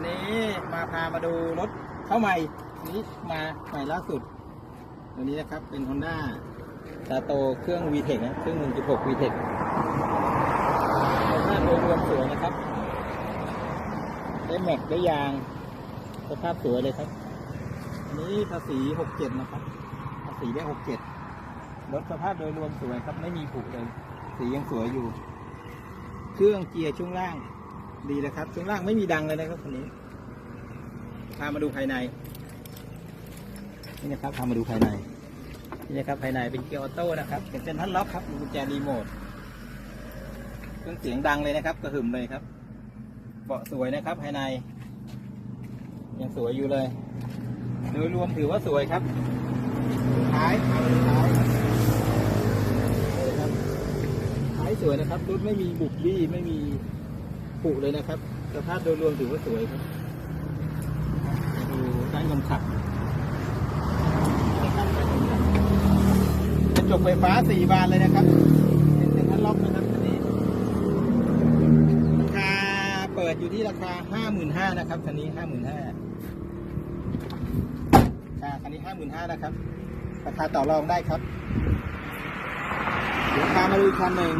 วันนี้มาพามาดูรถเข้าใหม่นี้มาใหม่ล่าสุด ตัวนี้นะครับเป็น Honda ตาโตเครื่อง VTEC นะเครื่อง 1.6 VTEC สภาพโดยรวมสวยนะครับ ได้แม็กได้ยางสภาพสวยเลยครับอันนี้ภาษี 67 นะครับ ภาษีได้ 67 รถสภาพโดยรวมสวยครับ ไม่มีผุเลย สียังสวยอยู่ เครื่องเกียร์ช่วงล่าง ดีนะครับช่วงล่างไม่มีดังเลยนะครับคันนี้พามาดูภายใน นี่นะครับพามาดูภายใน นี่นะครับภายในเป็นเกียร์ออโต้นะครับเป็นเซ็นทรัลล็อกครับมีกุญแจรีโมทเครื่องเสียงดังเลยนะครับ กระหึ่มเลยครับ เบาะสวยนะครับภายใน ยังสวยอยู่เลยโดยรวมถือว่าสวยครับท้ายเอาเลยท้ายสวยครับท้ายสวยนะครับรถไม่มีบุบบี้ไม่มี ผุเลยนะครับ สภาพโดยรวมถือว่าสวยครับดูด้านคนขับกระจกไฟฟ้าสี่บานเลยนะครับเป็นเซ็นทรัลล็อกนะครับคันนี้ราคาเปิดอยู่ที่ราคาห้าหมื่นห้านะครับคันนี้ห้าหมื่นห้าราคาคันนี้ห้าหมื่นห้านะครับ ราคาต่อรองได้ครับเดี๋ยวพามาดูอีกคันหนึ่ง